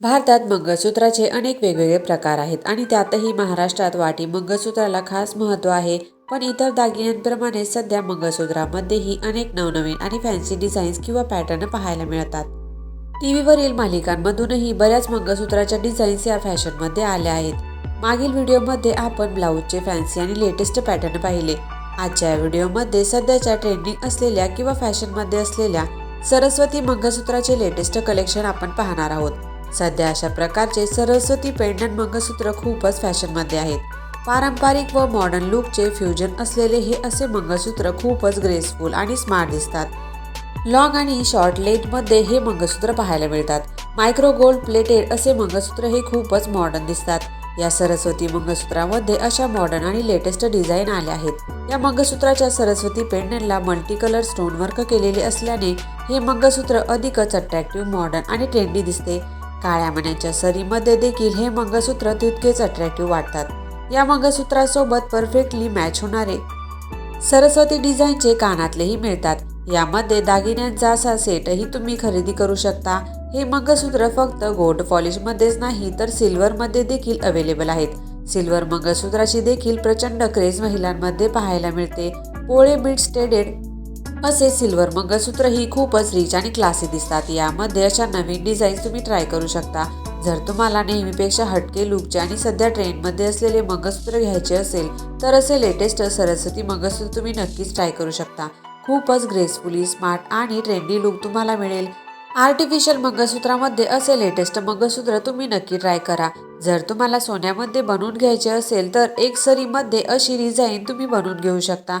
भारतात मंगळसूत्राचे अनेक वेगवेगळे प्रकार आहेत आणि त्यातही महाराष्ट्रात वाटी मंगळसूत्राला खास महत्त्व आहे. पण इतर दागिन्यांप्रमाणे सध्या मंगळसूत्रामध्येही अनेक नवनवीन आणि फॅन्सी डिझाईन्स किंवा पॅटर्न पाहायला मिळतात. टी व्हीवरील मालिकांमधूनही बऱ्याच मंगळसूत्राच्या डिझाईन्स या फॅशनमध्ये आल्या आहेत. मागील व्हिडिओमध्ये आपण ब्लाऊजचे फॅन्सी आणि लेटेस्ट पॅटर्न पाहिले. आजच्या व्हिडिओमध्ये सध्याच्या ट्रेंडिंग असलेल्या किंवा फॅशनमध्ये असलेल्या सरस्वती मंगळसूत्राचे लेटेस्ट कलेक्शन आपण पाहणार आहोत. सध्या अशा प्रकारचे सरस्वती पेंडंट मंगळसूत्र खूपच फॅशनमध्ये आहेत. पारंपरिक व मॉडर्न लुकचे फ्युजन असलेले हे असे मंगळसूत्र खूपच ग्रेसफुल आणि स्मार्ट दिसतात. लॉंग आणि शॉर्ट लेंथमध्ये हे मंगळसूत्र पाहायला मिळतात. मायक्रो गोल्ड प्लेटेड असे मंगळसूत्र हे खूपच मॉडर्न दिसतात. या सरस्वती मंगळसूत्रामध्ये अशा मॉडर्न आणि लेटेस्ट डिझाईन आल्या आहेत. या मंगळसूत्राच्या सरस्वती पेंडंटला मल्टी कलर स्टोन वर्क केलेले असल्याने हे मंगळसूत्र अधिकच अट्रॅक्टिव्ह मॉडर्न आणि ट्रेंडी दिसते. काळ्या मण्याच्या सरीमध्ये देखील हे मंगळसूत्र तितकेच अट्रॅक्टिव्ह वाटतात. या मंगळसूत्रासोबत परफेक्टली मॅच होणारे. सरस्वती डिझाईनचे कानातलेही मिळतात. यामध्ये दागिन्यांचा असा सेटही तुम्ही खरेदी करू शकता. हे मंगळसूत्र फक्त गोल्ड पॉलिशमध्येच नाही तर सिल्वरमध्ये देखील अवेलेबल आहेत. सिल्वर मंगळसूत्राची देखील प्रचंड क्रेज महिलांमध्ये पाहायला मिळते. पोळे बीट स्टेडेड असे सिल्वर मंगळसूत्र ही खूपच रिच आणि क्लासी दिसतात. यामध्ये अशा नवीन डिझाईन्स तुम्ही ट्राय करू शकता. जर तुम्हाला नेहमीपेक्षा हटके लुकचे आणि सध्या ट्रेंडमध्ये असलेले मंगळसूत्र घ्यायचे असेल तर असे लेटेस्ट सरस्वती मंगळसूत्र तुम्ही नक्कीच ट्राय करू शकता. खूपच ग्रेसफुली स्मार्ट आणि ट्रेंडी लुक तुम्हाला मिळेल. आर्टिफिशियल मंगळसूत्रामध्ये असे लेटेस्ट मंगळसूत्र तुम्ही नक्की ट्राय करा. जर तुम्हाला सोन्यामध्ये बनवून घ्यायचे असेल तर एक सरीमध्ये अशी डिझाईन तुम्ही बनवून घेऊ शकता.